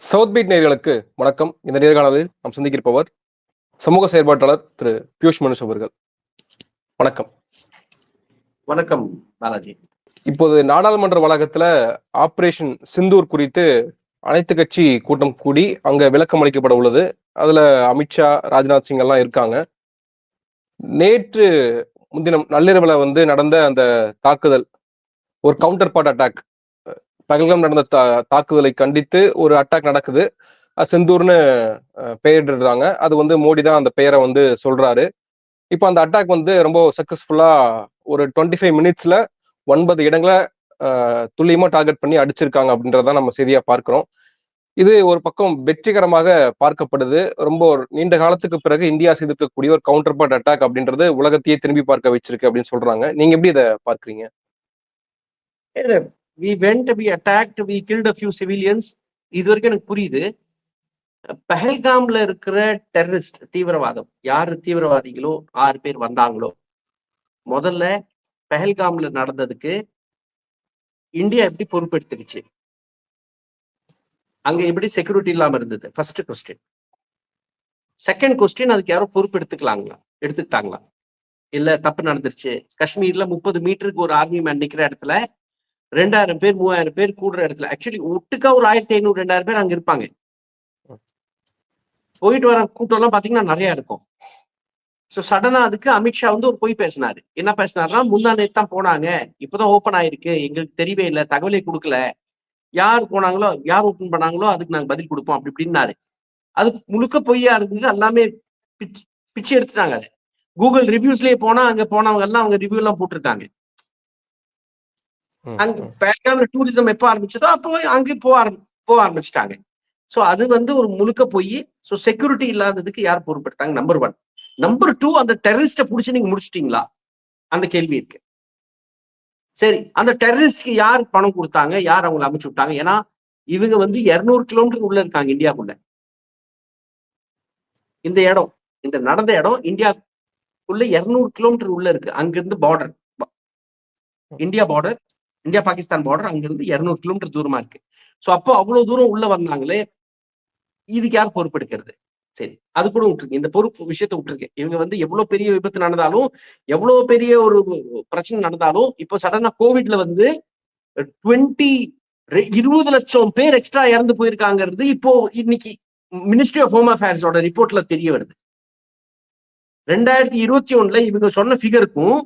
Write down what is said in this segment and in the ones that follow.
South beat நேயர்களுக்கு வணக்கம். இந்த நேர்காணலில் நாம் சந்திக்கிருப்பவர் சமூக செயற்பாட்டாளர் திரு பியூஷ் மனுஷ் அவர்கள். வணக்கம். வணக்கம் பாலாஜி. இப்போது நாடாளுமன்ற வளாகத்துல ஆபரேஷன் சிந்தூர் குறித்து அனைத்து கட்சி கூட்டம் கூடி அங்க விளக்கம் அளிக்கப்பட உள்ளது. அதுல அமித்ஷா ராஜ்நாத் சிங் எல்லாம் இருக்காங்க. நேற்று முன்தினம் நள்ளிரவுல வந்து நடந்த அந்த தாக்குதல் ஒரு கவுண்டர் பார்ட் அட்டாக் பகல்கம் நடந்த தா தாக்குதலை கண்டித்து ஒரு அட்டாக் நடக்குது. செந்தூர்னு பெயரிடுறாங்க. அது வந்து மோடி தான் அந்த பெயரை வந்து சொல்றாரு. இப்போ அந்த அட்டாக் வந்து ரொம்ப சக்சஸ்ஃபுல்லா ஒரு டுவெண்ட்டி ஃபைவ் மினிட்ஸ்ல ஒன்பது இடங்களை துல்லியமா டார்கெட் பண்ணி அடிச்சிருக்காங்க அப்படின்றத நம்ம செய்தியா பார்க்கிறோம். இது ஒரு பக்கம் வெற்றிகரமாக பார்க்கப்படுது. ரொம்ப நீண்ட காலத்துக்கு பிறகு இந்தியா செய்திருக்கக்கூடிய ஒரு கவுண்டர் பார்ட் அட்டாக் அப்படின்றது உலகத்தையே திரும்பி பார்க்க வச்சிருக்கு அப்படின்னு சொல்றாங்க. நீங்க எப்படி இதை பார்க்குறீங்க? We went we attacked we killed a few civilians இது வரைக்கும் எனக்கு புரியுது. பெஹல்காம்ல இருக்கிற டெரரிஸ்ட் தீவிரவாதம் யாரு தீவிரவாதிகளோ ஆறு பேர் வந்தாங்களோ முதல்ல பெஹல்காம்ல நடந்ததுக்கு இந்தியா எப்படி பொறுப்பெடுத்துக்கிச்சு அங்க எப்படி செக்யூரிட்டி இல்லாம இருந்தது? ஃபர்ஸ்ட் கொஸ்டின் செகண்ட் கொஸ்டின் அதுக்கு யாரும் பொறுப்பு எடுத்துக்கலாங்களா எடுத்துக்கிட்டாங்களா? இல்ல தப்பு நடந்துருச்சு. காஷ்மீர்ல முப்பது மீட்டருக்கு ஒரு ஆர்மி மேன் நிக்கிற இடத்துல ரெண்டாயிரம் பேர் மூவாயிரம் பேர் கூடுற இடத்துல. ஆக்சுவலி ஒட்டுக்கா ஒரு ஆயிரத்தி ஐநூறு ரெண்டாயிரம் பேர் அங்க இருப்பாங்க. போயிட்டு வர கூட்டம் எல்லாம் பாத்தீங்கன்னா நிறைய இருக்கும். ஸோ சடனா அதுக்கு அமித்ஷா வந்து ஒரு பொய் பேசினாரு. என்ன பேசினாருன்னா முந்தா நேத்து தான் போனாங்க. இப்பதான் ஓபன் ஆயிருக்கு. எங்களுக்கு தெரியவே இல்லை. தகவலே கொடுக்கல. யார் போனாங்களோ யார் ஓபன் பண்ணாங்களோ அதுக்கு நாங்க பதில் கொடுப்போம். அப்படி இப்படின்னாரு. அது முழுக்க பொய்யா இருந்தது. எல்லாமே பிச்- பிச்சை எடுத்துட்டாங்க அது. கூகுள் ரிவ்யூஸ்லயே போனா அங்க போனவங்க எல்லாம் அவங்க ரிவ்யூ எல்லாம் போட்டிருக்காங்க. அங்க ம். பேங்காக்ல டூரிசம் எப்போ ஆரம்பிச்சதோ அப்போ அங்கே போக ஆரம்பி போக ஆரம்பிச்சிட்டாங்க சோ அது வந்து ஒரு முழுக்க போய் சோ செக்யூரிட்டி இல்லாததுக்கு யார் பொறுப்பெடுத்தாங்க நம்பர் ஒன் நம்பர் டூ அந்த டெரரிஸ்ட புடிச்சு நீங்க முடிச்சிட்டீங்களா அந்த கேள்வி இருக்கு சரி அந்த டெரரிஸ்ட்க்கு யார் பணம் கொடுத்தாங்க யார் அவங்களை அமைச்சு விட்டாங்க ஏன்னா இவங்க வந்து இருநூறு கிலோமீட்டர் உள்ள இருக்காங்க இந்தியாக்குள்ள இந்த இடம் இந்த நடந்த இடம் இந்தியாக்குள்ள இருநூறு கிலோமீட்டர் உள்ள இருக்கு அங்கிருந்து border India border India Pakistan border அங்கிருந்து இருநூறு கிலோமீட்டர் தூரமா இருக்கு. ஸோ அப்போ அவ்வளவு தூரம் உள்ள வந்தாங்களே இதுக்கு யார் பொறுப்பெடுக்கிறது? சரி அது கூட விட்டுருக்கு இந்த பொறுப்பு விஷயத்த விட்டுருக்கு இவங்க வந்து எவ்வளவு பெரிய விபத்து நடந்தாலும் எவ்வளவு பெரிய ஒரு பிரச்சனை நடந்தாலும் இப்போ சடனா கோவிட்ல வந்து டுவெண்ட்டி இருபது லட்சம் பேர் எக்ஸ்ட்ரா இறந்து போயிருக்காங்கிறது இப்போ இன்னைக்கு மினிஸ்ட்ரி ஆஃப் ஹோம் அஃபேர்ஸோட ரிப்போர்ட்ல தெரிய வருது. ரெண்டாயிரத்தி இருபத்தி ஒண்ணுல இவங்க சொன்ன ஃபிகருக்கும்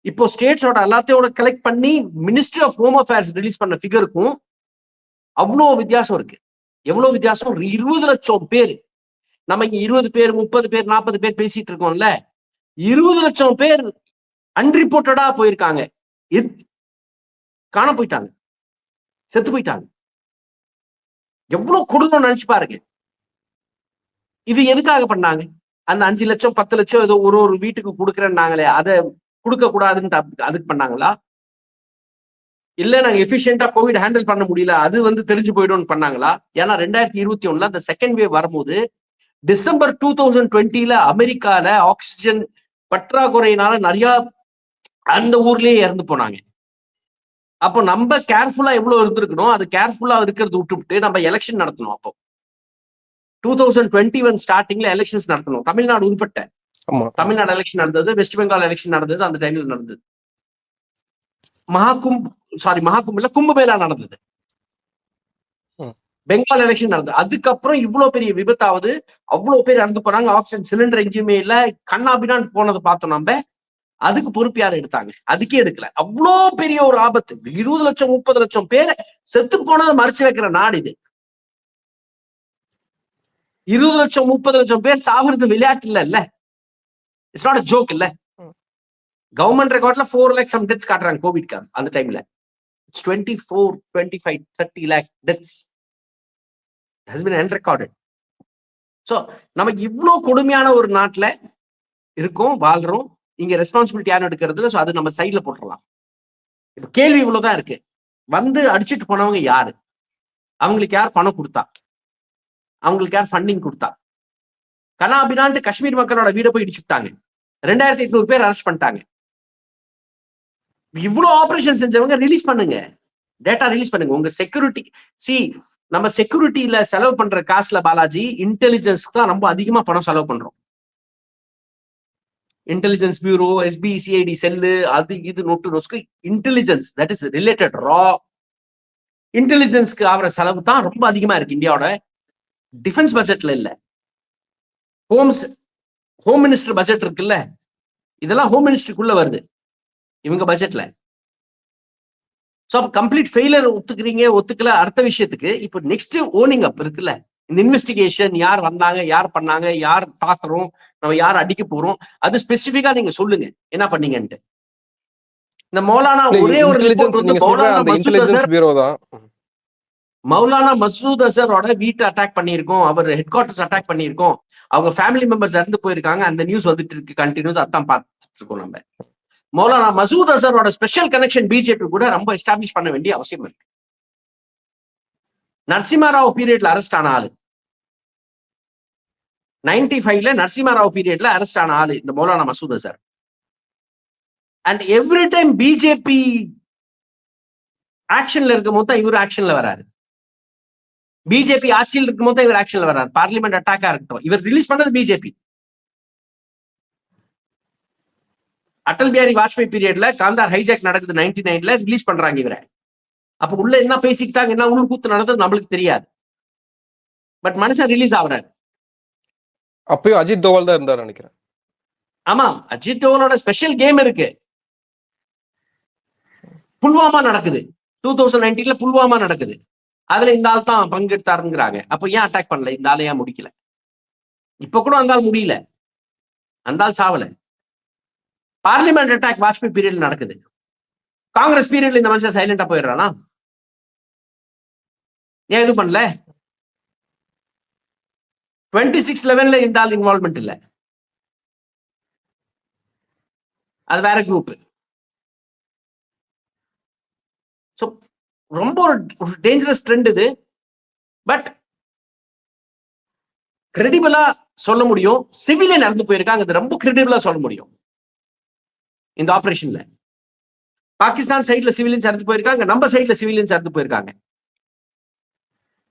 இப்போ ஸ்டேட்ஸோட எல்லாத்தையோட கலெக்ட் பண்ணி ministry of home affairs release பண்ண ஃபிகருக்கும் அவ்வளோ வித்தியாசம் இருக்கு. எவ்வளோ வித்தியாசம்? ஒரு இருபது லட்சம் பேர். நம்ம இங்க இருபது பேர் முப்பது பேர் நாற்பது பேர் பேசிட்டு இருக்கோம்ல. இருபது லட்சம் பேர் அன்ரிப்போர்ட்டடா போயிருக்காங்க. எத்- காண போயிட்டாங்க. செத்து போயிட்டாங்க. எவ்வளவு கொடுக்கணும் நினைச்சு பாருங்க. இது எதுக்காக பண்ணாங்க? அந்த அஞ்சு லட்சம் பத்து லட்சம் ஏதோ ஒரு ஒரு வீட்டுக்கு கொடுக்குறேன்னாங்களே அதை கொடுக்க கூடாதுன்னு அதுக்கு- பண்ணாங்களா? இல்ல நாங்க எஃபிஷியன்டா கோவிட் ஹேண்டில் பண்ண முடியல அது வந்து தெரிஞ்சு போயிடும்னு பண்ணாங்களா? ஏன்னா ரெண்டாயிரத்தி இருபத்தி ஒண்ணுல அந்த செகண்ட் வேவ் வரும்போது டிசம்பர் டூ தௌசண்ட் டுவெண்ட்டில அமெரிக்கால ஆக்சிஜன் பற்றாக்குறையினால நிறைய அந்த ஊர்லயே இறந்து போனாங்க. அப்போ நம்ம கேர்ஃபுல்லா எவ்வளவு இருந்திருக்கணும் அது கேர்ஃபுல்லா இருக்கிறது விட்டுவிட்டு நம்ம எலெக்ஷன் நடத்தணும் அப்போ. டூ தௌசண்ட் டுவெண்ட்டி ஒன் ஸ்டார்டிங்ல எலெக்ஷன்ஸ் நடத்தணும். தமிழ்நாடு உட்பட்ட தமிழ்நாடு எலெக்ஷன் நடந்தது வெஸ்ட் பெங்கால் எலெக்ஷன் நடந்தது அந்த டைம்ல நடந்தது. மகாகும்ப் சாரி மகாகும்ப் இல்ல கும்பமேளா நடந்தது. பெங்கால் எலெக்ஷன் நடந்தது. அதுக்கப்புறம் இவ்வளவு பெரிய விபத்தாவது அவ்வளவு பேர் இறந்து போனாங்க ஆக்சிஜன் சிலிண்டர் எங்கேயுமே இல்ல கண்ணாபினான்னு போனதை பார்த்தோம் நம்ம அதுக்கு பொறுப்பு யார் எடுத்தாங்க? அதுக்கே எடுக்கல. அவ்வளோ பெரிய ஒரு ஆபத்து. இருபது லட்சம் முப்பது லட்சம் பேர் செத்து போனதை மறைச்சு வைக்கிற நாடு இது. இருபது லட்சம் முப்பது லட்சம் பேர் சாகுறது விளையாட்டு இல்ல இல்ல. இட்ஸ் நாட் ஜோக் இல்ல. கவர்மெண்ட் ரெக்கார்ட்ல ஃபோர் லேக் சம் டெத்ஸ் காட்டுறாங்க கோவிட்க்கு அந்த டைம்ல it's twenty four twenty five thirty lakh deaths has been and recorded so நமக்கு இவ்வளோ கொடுமையான ஒரு நாட்டுல இருக்கோம் வாழ்றோம். இங்க ரெஸ்பான்சிபிலிட்டி யாரும் எடுக்கிறதுல? ஸோ அது நம்ம சைட்ல போட்டுடலாம் இப்ப கேள்வி இவ்வளவுதான் இருக்கு. வந்து அடிச்சிட்டு போனவங்க யாரு? அவங்களுக்கு யார் பணம் கொடுத்தா? அவங்களுக்கு யார் ஃபண்டிங் கொடுத்தா? கனாபினான்ட்டு காஷ்மீர் மக்களோட வீடை போய் இடிச்சுட்டாங்க. ரெண்டாயிரத்தி எட்நூறு பேர் அரெஸ்ட் பண்ணிட்டாங்க. இவ்வளவு ஆபரேஷன் செஞ்சவங்க ரிலீஸ் பண்ணுங்க. டேட்டா ரிலீஸ் பண்ணுங்க. உங்க செக்யூரிட்டி சி நம்ம செக்யூரிட்டியில செலவு பண்ற காசுல பாலாஜி இன்டெலிஜென்ஸ்க்கு தான் ரொம்ப அதிகமா பணம் செலவு பண்றோம். Intelligence bureau SP CID cell அது இது நோட்டு நோஸ்க்கு இன்டெலிஜென்ஸ் தட் இஸ் ரிலேட்டட் ரா இன்டெலிஜென்ஸ்க்கு ஆகிற செலவு தான் ரொம்ப அதிகமா இருக்கு இந்தியாவோட டிஃபென்ஸ் பட்ஜெட்ல இல்ல. ஹோம்ஸ் ஹோம் மினிஸ்டர் பட்ஜெட் இருக்குல்ல? இதெல்லாம் ஹோம் மினிஸ்டருக்குள்ள வருது. இவங்க பட்ஜெட்ல ஸோ அப்போ கம்ப்ளீட் ஃபெயிலியர் ஒத்துக்கிறீங்க ஒத்துக்கல. அடுத்த விஷயத்துக்கு இப்போ நெக்ஸ்ட் ஓனிங் அப் இருக்குல்ல? இந்த இன்வெஸ்டிகேஷன் யார் வந்தாங்க யார் பண்ணாங்க யார் தாக்குறோம் நம்ம யார் அடிக்க போறோம் அது ஸ்பெசிபிக்கா நீங்க சொல்லுங்க. என்ன பண்ணீங்கன்ட்டு. இந்த மௌலானா ஒரே ஒரு இன்டெலிஜென்ஸ் நீங்க சொல்ற அந்த இன்டெலிஜென்ஸ் பியூரோ தான். மௌலானா மசூத் அசரோட வீட்டை அட்டாக் பண்ணியிருக்கோம். அவர் ஹெட் குவார்டர்ஸ் அட்டாக் பண்ணியிருக்கோம். அவங்க ஃபேமிலி மெம்பர்ஸ் இறந்து போயிருக்காங்க. அந்த நியூஸ் வந்துட்டு இருக்கு. கண்டினியூஸ் அதான் பார்த்துட்டு இருக்கோம் நம்ம. மௌலானா மசூத் அசரோட ஸ்பெஷல் கனெக்ஷன் பிஜேபி கூட ரொம்ப எஸ்டாப்ளிஷ் பண்ண வேண்டிய அவசியம் இருக்கு. நரசிம்மராவ் பீரியட்ல அரெஸ்ட் ஆன ஆளு. நைன்டி ஃபைவ்ல நரசிம்மராவ் பீரியட்ல அரெஸ்ட் ஆன ஆளு இந்த Maulana Masood Azhar and every time BJP ஆக்ஷன்ல இருக்கும் போது தான் இவர் ஆக்ஷன்ல வராரு. பிஜேபி ஆட்சியில் இருக்கும் போது தான் இவர் ஆக்ஷன்ல வராரு பார்லிமெண்ட் அட்டாக்கா இருக்கட்டும். இவர் ரிலீஸ் பண்ணது பிஜேபி அடல் பிஹாரி வாஜ்பாய் பீரியட்ல காந்தார் ஹைஜாக் நடக்குது நைன்டி நைன்ல ரிலீஸ் பண்றாங்க இவரை. அப்ப உள்ள என்ன பேசிக்கிட்டாங்க என்ன உள்ள கூத்து நடந்தது நம்மளுக்கு தெரியாது. பட் மனுஷன் ரிலீஸ் ஆகுறாரு. அப்பயும் அஜித் தோவல் தான் இருந்தார் நினைக்கிறேன். ஆமா அஜித் டோவலோட ஸ்பெஷல் கேம் இருக்கு. புல்வாமா நடக்குது. டூ தௌசண்ட் நைன்டீன்ல புல்வாமா நடக்குது. அதுல இந்த ஆள் தான் பங்கெடுத்தாருங்கிறாங்க. அப்ப ஏன் அட்டாக் பண்ணல? இந்த ஆள் ஏன் முடிக்கல? இப்ப கூட அந்த ஆள் முடியல. அந்த ஆள் சாவல. பார்லிமெண்ட் அட்டாக் வாஜ்பாய் பீரியட்ல நடக்குது. காங்கிரஸ் பீரியட்ல இந்த மனுஷன் சைலண்டா போயிடுறானா? ஏன் இது பண்ணல? டுவெண்ட்டி சிக்ஸ் லெவன்ல இந்த ஆள் இன்வால்மெண்ட் இல்ல. அது வேற குரூப் ஸோ ரொம்ப ஒரு டேஞ்சரஸ் ட்ரெண்ட் இது. பட் கிரெடிபிளா சொல்ல முடியும். சிவிலே நடந்து போயிருக்காங்க. அது ரொம்ப கிரெடிபிளா சொல்ல முடியும். இந்த ஆபரேஷன்ல பாகிஸ்தான் சைட்ல சிவிலியன்ஸ் இறந்து போயிருக்காங்க. நம்ம சைட்ல சிவிலியன்ஸ் இறந்து போயிருக்காங்க.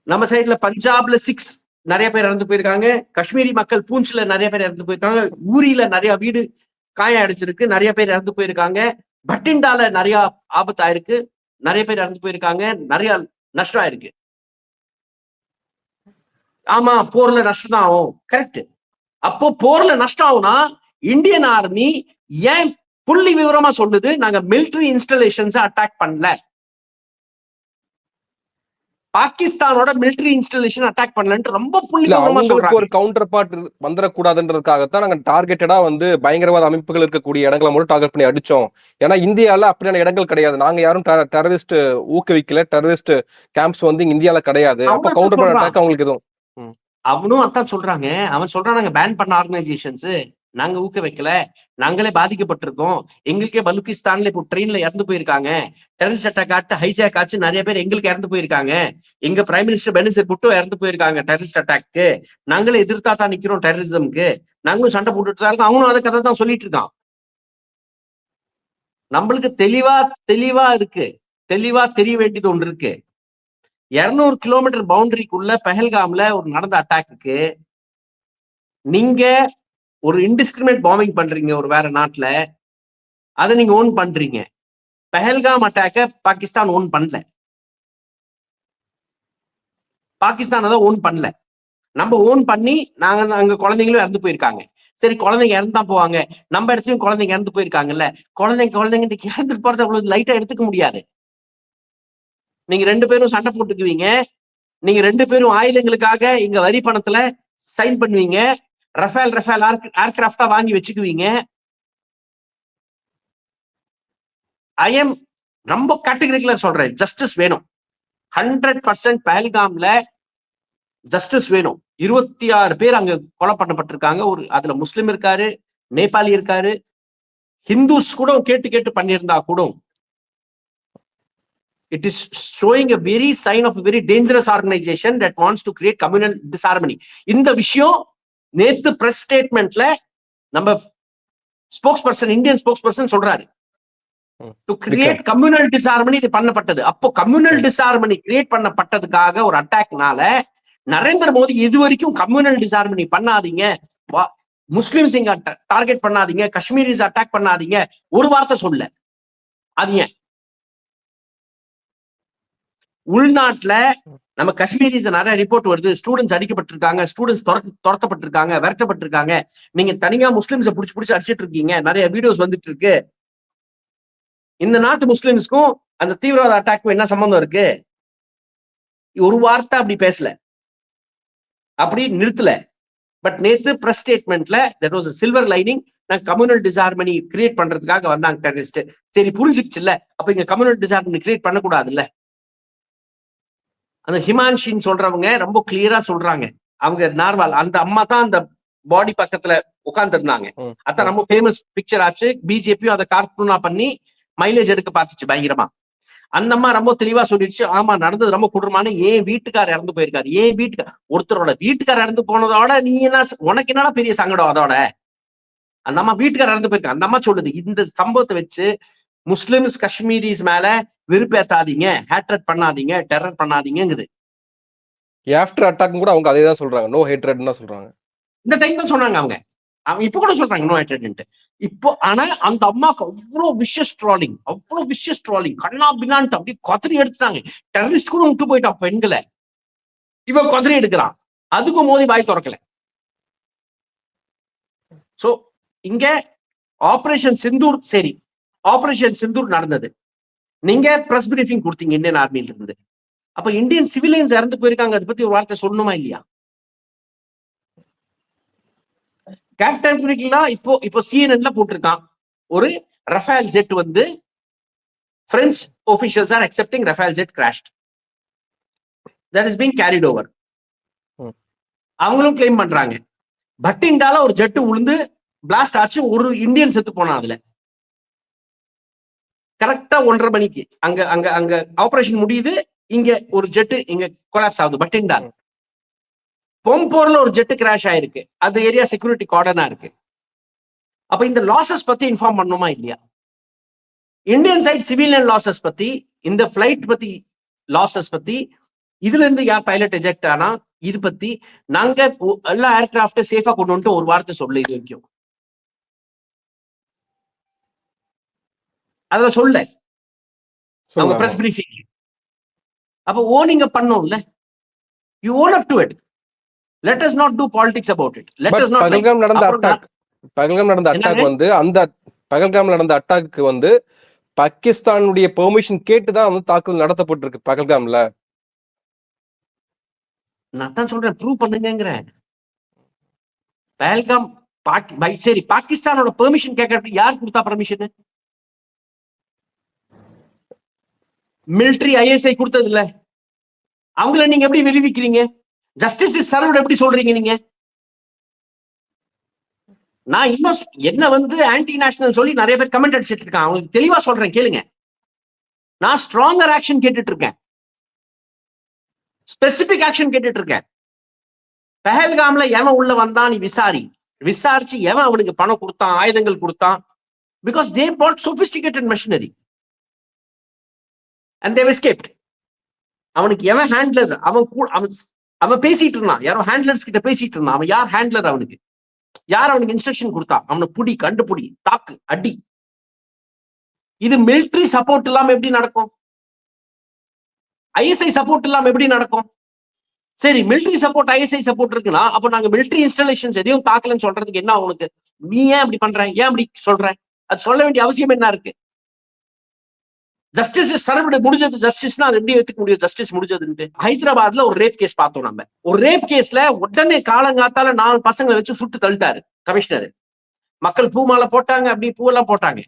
நம்ம சைட்ல பஞ்சாப்ல சிக்ஸ் நிறைய பேர் இறந்து போயிருக்காங்க. காஷ்மீரி மக்கள் பூஞ்சில நிறைய பேர் இறந்து போயிருக்காங்க. ஊரியில நிறைய வீடு காயம் அடிச்சிருக்கு நிறைய பேர் இறந்து போயிருக்காங்க. பட்டிண்டால நிறைய ஆபத்து ஆயிருக்கு நிறைய பேர் இறந்து போயிருக்காங்க நிறைய நஷ்டம் ஆயிருக்கு ஆமா போர்ல நஷ்டம் தான் ஆகும் கரெக்ட் அப்போ போர்ல நஷ்டம் ஆகும்னா இந்தியன் ஆர்மி ஏன் புள்ளி விவரமா சொல்லுது? நாங்க மிலிட்டரி இன்ஸ்டலேஷன்ஸ் அட்டாக் பண்ணல. பாகிஸ்தானோட மிலிட்டரி இன்ஸ்டலேஷன் அட்டாக் பண்ணலன்ட்டு ரொம்ப அவங்களுக்கு ஒரு கவுண்டர் பார்ட் வந்துடக்கூடாதுன்றதுக்காகத்தான் நாங்க டார்கெட்டடா வந்து பயங்கரவாத அமைப்புகள் இருக்கக்கூடிய இடங்களை மட்டும் டார்கெட் பண்ணி அடிச்சோம். ஏன்னா இந்தியால அப்படியான இடங்கள் கிடையாது. நாங்க யாரும் டெரரிஸ்ட் ஊக்குவிக்கல. டெரரிஸ்ட் கேம்ப்ஸ் வந்து இந்தியால கிடையாது. அப்ப கவுண்டர் சொல்றான். அட்டாக் அவங்களுக்கு எதுவும்? அவனும் அதான் சொல்றாங்க. அவன் சொல்றான் நாங்க பேன் பண்ண ஆர்கனைசேஷன்ஸ் நாங்க ஊக்க வைக்கல நாங்களே பாதிக்கப்பட்டிருக்கோம். எங்களுக்கே பலுக்கிஸ்தான்ல இப்போ ட்ரெயின்ல இறந்து போயிருக்காங்க. டெரரிஸ்ட் அட்டாக் ஆட்டு ஹைஜாக் ஆச்சு நிறைய பேர் எங்களுக்கு இறந்து போயிருக்காங்க. எங்க பிரைம் மினிஸ்டர் பெனிசர் புட்டும் இறந்து போயிருக்காங்க டெரரிஸ்ட் அட்டாக்கு நாங்களே எதிர்த்தா தான் நிக்கிறோம் டெரரிசம்க்கு நாங்களும் சண்டை போட்டுட்டு தான் இருக்கோம் அவனும் அதை கதை தான் சொல்லிட்டு இருக்கான். நம்மளுக்கு தெளிவா தெளிவா இருக்கு. தெளிவா தெரிய வேண்டியது ஒன்று இருக்கு. இருநூறு கிலோமீட்டர் பவுண்டரிக்குள்ள பெஹல்காம்ல ஒரு நடந்த அட்டாக்கு நீங்க ஒரு இன்டிஸ்கிரிமினேட் பாம்பிங் பண்றீங்க ஒரு வேற நாட்டுல அதை நீங்க ஓன் பண்றீங்க. பெஹல்காம் அட்டாக்க பாகிஸ்தான் ஓன் பண்ணல. பாகிஸ்தான் அதை ஓன் பண்ணல. நம்ம ஓன் பண்ணி நாங்க அங்க குழந்தைங்களும் இறந்து போயிருக்காங்க. சரி குழந்தைங்க இறந்தா போவாங்க. நம்ம இடத்துலயும் குழந்தைங்க இறந்து போயிருக்காங்கல்ல. குழந்தைங்க குழந்தைங்க இறந்து போறது அவ்வளவு லைட்டா எடுத்துக்க முடியாது. நீங்க ரெண்டு பேரும் சண்டை போட்டுக்குவீங்க. நீங்க ரெண்டு பேரும் ஆயுதங்களுக்காக இங்க வரி பணத்துல சைன் பண்ணுவீங்க. Rafale Rafale. ஏர்கிராஃப்டா வாங்கி வச்சுக்குவீங்க. ஐ ரொம்ப கேட்டகரிக்கல சொல்றேன். ஜஸ்டிஸ் வேணும். ஹண்ட்ரட் பர்சன்ட் பஹல்காம்ல ஜஸ்டிஸ் வேணும். இருபத்தி ஆறு பேர் அங்க கொலை பண்ணப்பட்டிருக்காங்க. ஒரு அதுல முஸ்லிம் இருக்காரு நேபாளி இருக்காரு. ஹிந்துஸ் கூட கேட்டு கேட்டு பண்ணியிருந்தா கூட. It is showing a very sign of very dangerous organisation that wants wants create create communal இந்த விஷயம் நேத்து பிரஸ் ஸ்டேட்மெண்ட்ல நம்ம spokesperson Indian spokesperson சொல்றாரு. டு கிரியேட் கம்யூனல் டிசார்மனி இது பண்ணப்பட்டது. அப்போ கம்யூனல் டிசார்மனி கிரியேட் பண்ணப்பட்டதுக்காக ஒரு அட்டாக்னால நரேந்திர மோடி இது வரைக்கும் கம்யூனல் டிசார்மனி பண்ணாதீங்க முஸ்லிம்ஸ் இங்க டார்கெட் பண்ணாதீங்க. காஷ்மீரிஸ் அட்டாக் பண்ணாதீங்க. ஒரு வார்த்தை சொல்ல. அது ஏன்? உள்நாட்டுல நம்ம காஷ்மீரிஸ் நிறைய ரிப்போர்ட் வருது. ஸ்டூடெண்ட்ஸ் அடிக்கப்பட்டிருக்காங்க. ஸ்டூடெண்ட்ஸ் துரத்தப்பட்டிருக்காங்க விரட்டப்பட்டிருக்காங்க. நீங்க தனியா முஸ்லிம்ஸை புடிச்சு புடிச்சு அடிச்சிட்டு இருக்கீங்க. நிறைய வீடியோஸ் வந்துட்டு இருக்கு. இந்த நாட்டு முஸ்லிம்ஸ்க்கும் அந்த தீவிரவாத அட்டாக்கும் என்ன சம்பந்தம் இருக்கு? ஒரு வார்த்தை அப்படி பேசல. அப்படி நிறுத்தல. பட் நேத்து பிரஸ் ஸ்டேட்மெண்ட்ல தட் வாஸ் சில்வர் லைனிங் நான் கம்யூனல் டிசார்மனி கிரியேட் பண்றதுக்காக வந்தாங்க டெரரிஸ்ட் சரி புரிஞ்சுக்கிச்சுல்ல. அப்ப இங்க கம்யூனல் டிசார்மனி கிரியேட் பண்ணக்கூடாதுல்ல. அந்த ஹிமான்ஷின்னு சொல்றவங்க ரொம்ப கிளியரா சொல்றாங்க. அவங்க நார்மல் அந்த அம்மா தான் அந்த பாடி பக்கத்துல உட்கார்ந்து இருந்தாங்க ம். அதான் ரொம்ப ஃபேமஸ் பிக்சர் ஆச்சு. பிஜேபியும் அதை கார்ட்டூனா பண்ணி மைலேஜ் எடுக்க பார்த்துச்சு பயங்கரமா. அந்த அம்மா ரொம்ப தெளிவா சொல்லிடுச்சு. ஆமா நடந்தது ரொம்ப குடும்பமான ஏன் வீட்டுக்கார் இறந்து போயிருக்காரு. ஏன் வீட்டுக்கார் ஒருத்தரோட வீட்டுக்கார் இறந்து போனதோட நீ என்ன உனக்கு என்னடா பெரிய சங்கடம் அதோட? அந்த அம்மா வீட்டுக்கார் இறந்து போயிருக்காங்க அந்த அம்மா சொல்லுது இந்த சம்பவத்தை வச்சு முஸ்லிம்ஸ் காஷ்மீரிஸ் மேல வெறுப்பேத்தாதீங்க ஹேட்ரட் பண்ணாதீங்க டெரர் பண்ணாதீங்கங்குது. ஆஃப்டர் அட்டாக்கும் கூட அவங்க அதே தான் சொல்றாங்க நோ ஹேட்ரட்னு தான் சொல்றாங்க. இந்த டைம் தான் சொன்னாங்க அவங்க. அவங்க இப்ப கூட சொல்றாங்க நோ ஹேட்ரட் இப்போ ஆனா அந்த அம்மாக்கு அவ்வளவு விஷஸ் ட்ராலிங் அவ்வளவு விஷஸ் ட்ராலிங் கண்ணா பின்னான்ட்டு அப்படியே கொத்தரி எடுத்துட்டாங்க. டெரரிஸ்ட் கூட விட்டு போயிட்டான் பெண்களை. இவன் கொத்தரி எடுக்கிறான். அதுக்கும் மோதி வாய் திறக்கல. சோ இங்க ஆபரேஷன் சிந்தூர் சரி. ஆபரேஷன் சிந்தூர் நடந்தது. நீங்க பிரஸ் பிரீஃபிங் கொடுத்தீங்க இந்தியன் ஆர்மியில இருந்து. அப்ப இந்தியன் சிவிலியன்ஸ் இறந்து போயிருக்காங்க அதை பத்தி ஒரு வார்த்தை சொல்லணுமா இல்லையா? கேப்டன் இப்போ இப்போ சிஎன்என்ல போட்டிருக்கான். ஒரு ரஃபேல் ஜெட் வந்து French officials are accepting Rafale jet crashed that is being carried over. அவங்களும் கிளைம் பண்றாங்க. பட்டிண்டால ஒரு ஜெட் உளுந்து பிளாஸ்ட் ஆச்சு ஒரு இந்தியன் செத்து போனான் அதுல. கரெக்டா ஒன்றரை மணிக்கு. அங்க அங்க அங்க ஆபரேஷன் முடியுது. இங்க ஒரு ஜெட்டு இங்க கொலாப்ஸ் ஆகுது. பட்டிண்டால் பொம்போர்ல ஒரு ஜெட்டு கிராஷ் ஆயிருக்கு. அந்த ஏரியா செக்யூரிட்டி கார்டனா இருக்கு. அப்ப இந்த லாசஸ் பத்தி இன்ஃபார்ம் பண்ணுமா இல்லையா? இந்தியன் சைட் சிவிலியன் லாசஸ் பத்தி இந்த பிளைட் பத்தி லாசஸ் பத்தி இதுல இருந்து யார் பைலட் எஜெக்ட் ஆனா இது பத்தி நாங்க எல்லா ஏர்கிராஃப்ட சேஃபா கொண்டு வந்துட்டு ஒரு வார்த்தை சொல்ல இது வரைக்கும். அதுல சொல்ல அவங்க பிரஸ் பிரீஃபிங் அப்ப ஓனிங்க பண்ணோம்ல. You own up to it let us not do politics about it let us not Pahalgam நடந்த அட்டாக் பகல்காம் நடந்த அட்டாக்? வந்து அந்த பகல்காம் நடந்த அட்டாக்கு வந்து பாகிஸ்தானுடைய பெர்மிஷன் கேட்டு தான் வந்து தாக்குதல் நடத்தப்பட்டிருக்கு பகல்காம்ல. நான் தான் சொல்றேன் ப்ரூவ் பண்ணுங்கிறேன் பஹல்காம் பாக் பை சரி பாகிஸ்தானோட பெர்மிஷன் கேட்கறதுக்கு யார் கொடுத்தா பெர்மிஷன் மிலிட்டரி ஐஎஸ்ஐ கொடுத்தது இல்ல அவங்கள நீங்க எப்படி விரிவிக்கிறீங்க ஜஸ்டிஸ் இஸ் சர்வ்ட் எப்படி சொல்றீங்க நீங்க? நான் இன்னும் என்ன வந்து ஆன்டி நேஷனல் சொல்லி நிறைய பேர் கமெண்ட் அடிச்சிட்டு இருக்கேன் அவங்களுக்கு தெளிவா சொல்றேன் கேளுங்க. நான் ஸ்ட்ராங்கர் ஆக்ஷன் கேட்டுட்டு இருக்கேன் ஸ்பெசிபிக் ஆக்ஷன் கேட்டுட்டு இருக்கேன் பெஹல்காம்ல எவன் உள்ள வந்தான் நீ விசாரி. விசாரிச்சு எவன் அவனுக்கு பணம் கொடுத்தான் ஆயுதங்கள் கொடுத்தான்? Because they bought sophisticated machinery and they escaped அவனுக்கு எவன் ஹேண்ட்லர் அவன் கூட அவன் அவன் பேசிட்டு இருந்தான். யாரோ ஹேண்ட்லர்ஸ் கிட்ட பேசிட்டு இருந்தான். அவன் யார் ஹேண்ட்லர் அவனுக்கு? யார் அவனுக்கு இன்ஸ்ட்ரக்ஷன் கொடுத்தா? அவனை புடி கண்டுபிடி தாக்கு அடி. இது மிலிட்டரி சப்போர்ட் இல்லாம எப்படி நடக்கும்? ஐஎஸ்ஐ சப்போர்ட் இல்லாம எப்படி நடக்கும்? சரி மிலிட்டரி சப்போர்ட் ஐஎஸ்ஐ சப்போர்ட் இருக்குன்னா அப்ப நாங்க மிலிட்டரி இன்ஸ்டாலேஷன்ஸ் எதையும் தாக்கலன்னு சொல்றதுக்கு என்ன உனக்கு நீ ஏன் அப்படி பண்ற? ஏன் அப்படி சொல்ற? அது சொல்ல வேண்டிய அவசியம் என்ன இருக்கு? ஜஸ்டிஸ் சரவிட முடிஞ்சது. ஜஸ்டிஸ்னா எப்படி ஏத்துக்க முடியும்? ஜஸ்டிஸ் முடிஞ்சதுன்ட்டு. ஹைதராபாத்ல ஒரு ரேப் கேஸ் பார்த்தோம் நம்ம. ஒரு ரேப் கேஸ்ல உடனே காலங்காத்தால நாலு பசங்களை வச்சு சுட்டு தள்ளிட்டாரு கமிஷனர் மக்கள் பூமாலை போட்டாங்க அப்படி பூவெல்லாம் போட்டாங்க.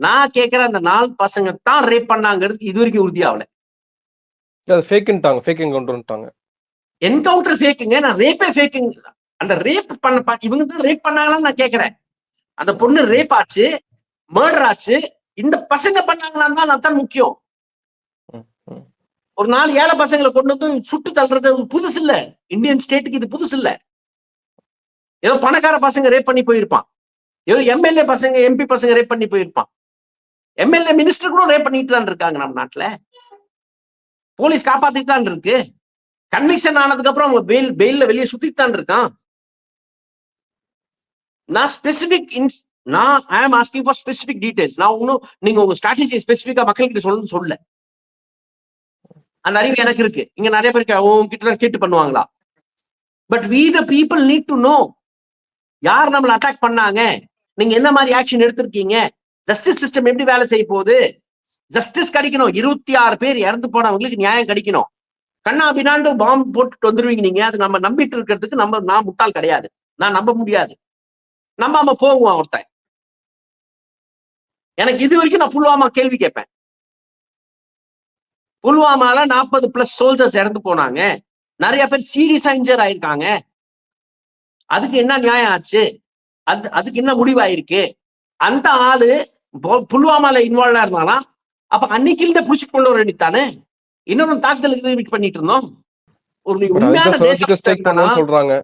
நான் கேட்கிறேன் அந்த நாலு பசங்க தான் ரேப் பண்ணாங்கிறது இது வரைக்கும் உறுதியாகல ஃபேக்குன்ட்டாங்க ஃபேக் என்கவுண்டர்ட்டாங்க என்கவுண்டர் ஃபேக்குங்க நான் ரேப்பே ஃபேக்குங்க அந்த ரேப் பண்ண பா- இவங்க தான் ரேப் பண்ணாங்களான்னு நான் கேட்கிறேன் அந்த பொண்ணு ரேப் ஆச்சு மர்டர் ஆச்சு இந்த பசங்க பண்ணாங்களான்னு தான் அதான் முக்கியம். ஒரு நாலு ஏழை பசங்களை கொண்டு வந்து சுட்டு தள்ளுறது புதுசு இல்ல. இந்தியன் ஸ்டேட்டுக்கு இது புதுசு இல்ல. ஏதோ பணக்கார பசங்க ரேப் பண்ணி போயிருப்பான். ஏதோ எம்எல்ஏ பசங்க எம்பி பசங்க ரேப் பண்ணி போயிருப்பான். எம்எல்ஏ மினிஸ்டர் கூட ரேப் பண்ணிட்டு தான் இருக்காங்க நம்ம நாட்டுல. போலீஸ் காப்பாத்திட்டு தான் இருக்கு. கன்விக்ஷன் ஆனதுக்கு அப்புறம் அவங்க பெயில் பெயில்ல வெளியே சுத்திட்டு தான் இருக்கான். நான் ஸ்பெசிபிக் நான் ஐ ஆம் ஆஸ்கிங் ஃபார் ஸ்பெசிபிக் டீடைல்ஸ் நான் ஒன்றும் நீங்க உங்க ஸ்ட்ராட்டஜி ஸ்பெசிஃபிக்காக மக்கள்கிட்ட சொல்லணும்னு சொல்ல அந்த அறிவு எனக்கு இருக்கு. இங்க நிறைய பேர் உங்ககிட்ட தான் கேட்டு பண்ணுவாங்களா? But we the people need to know யார் நம்மளை அட்டாக் பண்ணாங்க? நீங்க என்ன மாதிரி ஆக்ஷன் எடுத்திருக்கீங்க? ஜஸ்டிஸ் சிஸ்டம் எப்படி வேலை செய்ய போகுது? ஜஸ்டிஸ் கிடைக்கணும். இருபத்தி ஆறு பேர் இறந்து போனவங்களுக்கு நியாயம் கிடைக்கணும். கண்ணா பின்னாண்டு பாம்பு போட்டுட்டு வந்துருவீங்க நீங்க. அது நம்ம நம்பிட்டு இருக்கிறதுக்கு நம்ம நான் முட்டாள் கிடையாது. நான் நம்ப முடியாது. நம்பாம போவோம் ஒருத்தன். எனக்கு இது வரைக்கும் நான் புல்வாமா கேள்வி கேட்பேன். புல்வாமால நாற்பது பிளஸ் சோல்ஜர்ஸ் இறந்து போனாங்க. நிறைய பேர் சீரியஸா இன்ஜர் ஆயிருக்காங்க. அதுக்கு என்ன நியாயம் ஆச்சு? அது அதுக்கு என்ன முடிவாயிருக்கு? அந்த ஆளு புல்வாமால இன்வால்வ் இருந்தானா? அப்ப அன்னைக்கு இருந்த புடிச்சு கொண்டு வர வேண்டியதானே இன்னொரு தாக்குதலுக்கு வெயிட் பண்ணிட்டு இருந்தோம். ஒரு உண்மையான சொல்றாங்க.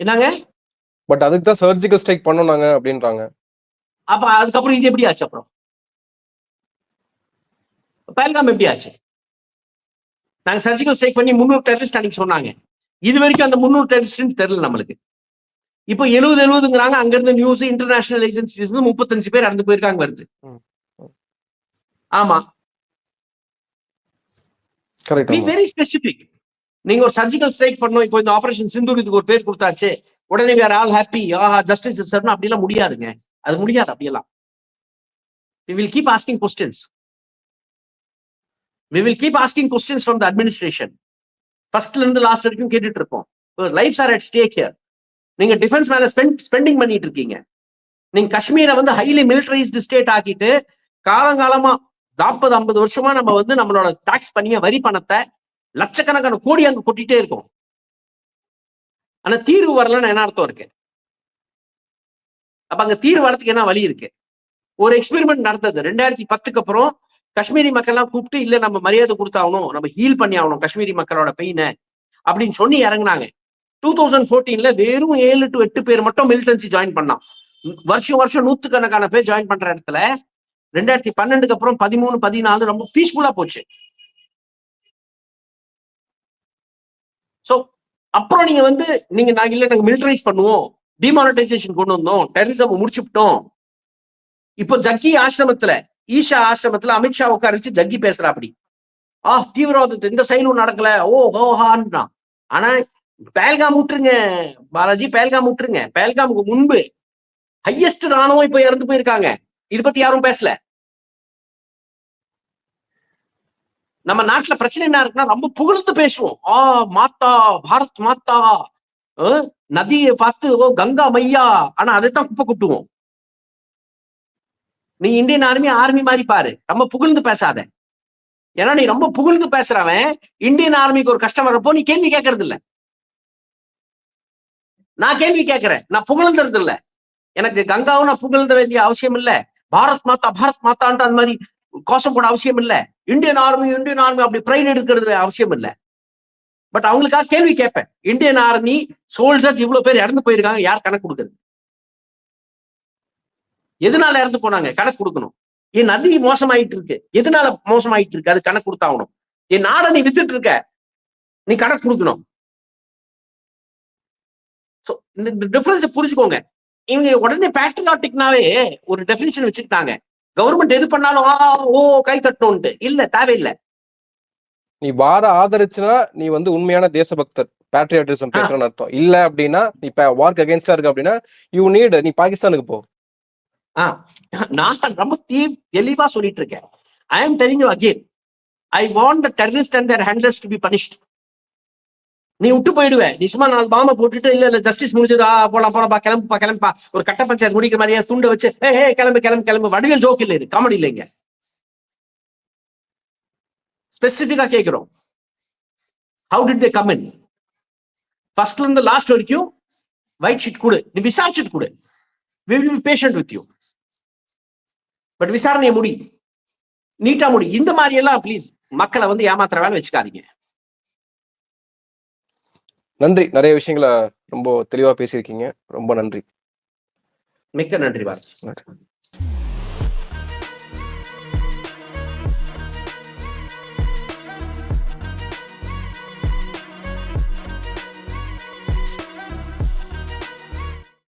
என்னங்க? பட் அதுக்கு தான் சர்ஜிக்கல் ஸ்ட்ரைக் பண்ணோம் அப்படின்றாங்க. அப்ப அதுக்கப்புறம் இது எப்படி ஆச்சு அப்புறம்? பஹல்காம் எப்படி ஆச்சு? நாங்க சர்ஜிக்கல் ஸ்ட்ரைக் பண்ணி முன்னூறு டெரரிஸ்ட் அன்னைக்கு சொன்னாங்க. இது வரைக்கும் அந்த முன்னூறு டெரரிஸ்ட் தெரியல நம்மளுக்கு. இப்போ எழுபது எழுபதுங்கிறாங்க அங்க இருந்து நியூஸ் இன்டர்நேஷனல் ஏஜென்சிஸ் இருந்து முப்பத்தஞ்சு பேர் இறந்து போயிருக்காங்க வருது. ஆமா. வெரி ஸ்பெசிபிக் நீங்க ஒரு சர்ஜிக்கல் ஸ்ட்ரைக் பண்ணோம் இப்போ இந்த ஆபரேஷன் சிந்தூர் இதுக்கு ஒரு பேர் கொடுத்தாச்சு. உடனே வேற ஆல் ஹாப்பி ஆஹா ஜஸ்டிஸ் சார் அப்படிலாம் முடியாதுங்க. அது முடியாது அப்படியெல்லாம். We will keep asking questions. We will keep asking questions from the administration. ஃபர்ஸ்ட்ல இருந்து லாஸ்ட் வரைக்கும் கேட்டுட்டு இருப்போம் lives are at stake here நீங்க டிஃபென்ஸ் மேல ஸ்பெண்ட் ஸ்பெண்டிங் பண்ணிட்டு இருக்கீங்க நீங்க காஷ்மீரை வந்து ஹைலி மிலிட்டரைஸ்டு ஸ்டேட் ஆக்கிட்டு காலங்காலமா நாற்பது ஐம்பது வருஷமா நம்ம வந்து நம்மளோட டாக்ஸ் பண்ணிய வரி பணத்தை லட்சக்கணக்கான கோடி அங்க கொட்டிட்டே இருக்கும். ஆனா தீர்வு வரலன்னு என்ன அர்த்தம் இருக்கு? அப்ப அங்க தீர்வு என்ன வழி இருக்கு? ஒரு எக்ஸ்பெரிமெண்ட் நடந்தது. ரெண்டாயிரத்தி பத்துக்கு அப்புறம் காஷ்மீரி மக்கள்லாம் கூப்பிட்டு இல்ல நம்ம மரியாதை கொடுத்தாகணும். நம்ம ஹீல் பண்ணி ஆகணும் காஷ்மீரி மக்களோட பெயினை அப்படின்னு சொல்லி இறங்குனாங்க. டூ தௌசண்ட் ஃபோர்டீன்ல வெறும் ஏழு டு எட்டு பேர் மட்டும் மிலிட்டன்சி ஜாயின் பண்ணான். வருஷம் வருஷம் நூத்துக்கணக்கான பேர் ஜாயின் பண்ற இடத்துல ரெண்டாயிரத்தி பன்னெண்டுக்கு அப்புறம் பதிமூணு பதினாலு ரொம்ப பீஸ்ஃபுல்லா போச்சு. சோ அப்புறம் நீங்க வந்து நீங்க நாங்க இல்ல நாங்க மிலிட்டரைஸ் பண்ணுவோம். டிமானிட்டைசேஷன் கொண்டு வந்தோம் டெரரிசம் முடிச்சுட்டோம் இப்போ ஜக்கி ஆசிரமத்துல ஈஷா ஆசிரமத்துல அமித்ஷா உட்காரிச்சு ஜக்கி பேசுறா அப்படி ஆ தீவிரவாதத்தை இந்த செயலும் நடக்கல. ஓ ஹோஹான்னா ஆனா பேல்காம் விட்டுருங்க. பாலாஜி பேல்காம் விட்டுருங்க. பேல்காமுக்கு முன்பு ஹையஸ்ட் ராணுவம் இப்ப இறந்து போயிருக்காங்க. இது பத்தி யாரும் பேசல. நம்ம நாட்டுல பிரச்சனை என்ன இருக்குன்னா ரொம்ப புகழ்ந்து பேசுவோம். ஆ மாத்தா பாரத் மாத்தா நதியை பார்த்து ஓ கங்கா மையா! ஆனா அதைத்தான் குப்பை கூட்டுவோம். நீ இந்தியன் ஆர்மி ஆர்மி மாதிரி பாரு. ரொம்ப புகழ்ந்து பேசாத. ஏன்னா நீ ரொம்ப புகழ்ந்து பேசுறவன் இந்தியன் ஆர்மிக்கு ஒரு கஷ்டம் வரப்போ நீ கேள்வி கேட்கறது இல்ல நான் கேள்வி கேட்கிறேன் நான் புகழ்ந்துறது இல்ல எனக்கு கங்காவும் நான் புகழ்ந்த வேண்டிய அவசியம் இல்ல. பாரத் மாதா பாரத் மாதான்ட்டு அந்த மாதிரி கோஷம் போட அவசியம் இல்ல. இந்தியன் ஆர்மி இந்தியன் ஆர்மி அப்படி பிரைன் எடுக்கிறது அவசியம் இல்ல. பட் அவங்களுக்காக கேள்வி கேட்பேன். இந்தியன் ஆர்மி சோல்ஜர்ஸ் இவ்வளவு பேர் இறந்து போயிருக்காங்க யார் கணக்கு கொடுக்குறது எதனால இறந்து போனாங்க? கணக்கு கொடுக்கணும். என் நதி மோசமாயிட்டு இருக்கு. எதனால மோசமாயிட்டு இருக்கு? அது கணக்கு கொடுத்தாகணும். என் நாடை நீ வித்துட்டு இருக்க. நீ கணக்கு கொடுக்கணும். இந்த டிஃபரன்ஸ் புரிஞ்சுக்கோங்க. இவங்க உடனே பேட்ரியாட்டிக்னாவே ஒரு டெபினிஷன் வச்சுக்கிட்டாங்க. கவர்மெண்ட் எது பண்ணாலும் ஆ ஓ கை கட்டணும்ட்டு இல்ல தேவையில்லை. நீ வார ஆதரிச்சுனா நீ வந்து உண்மையான தேசபக்தர் பேட்ரியாட்டிசம் பேசுறன்னு அர்த்தம். இல்ல அப்படின்னா நீ இப்ப வார்க் அகேன்ஸ்டா இருக்கு அப்படின்னா யூ நீட் நீ பாகிஸ்தானுக்கு போ. நான் ரொம்ப தீ தெளிவா சொல்லிட்டு இருக்கேன் I am telling you I want the terrorist and their handlers to be punished நீ விட்டு போயிடுவ. நீ சும்மா நாலு பாம்பை போட்டுட்டு இல்ல இல்ல ஜஸ்டிஸ் முடிஞ்சதா போலாம் போலாம்பா கிளம்புப்பா கிளம்புப்பா ஒரு கட்ட பஞ்சாயத்து முடிக்கிற மாதிரியே துண்டை வச்சு ஏ கிளம்பு கிளம்பு கிளம்பு. வடிவேல் ஜோக் இல்ல இது. காமெடி இல்லைங்க ஸ்பெசிபிக்கா கேட்கிறோம். How did they come in ஃபர்ஸ்ட்ல இருந்து லாஸ்ட் வரைக்கும் ஒயிட் ஷீட் கொடு. நீ விசாரிச்சுட்டு கொடு. We will be patient with you but விசாரணையை முடி. நீட்டா முடி. இந்த மாதிரி எல்லாம் ப்ளீஸ் மக்களை வந்து ஏமாத்துற வேலை வச்சுக்காதீங்க. நன்றி. நிறைய விஷயங்களை ரொம்ப தெளிவா பேசியிருக்கீங்க. ரொம்ப நன்றி. மிக்க நன்றி பாரத். நன்றி.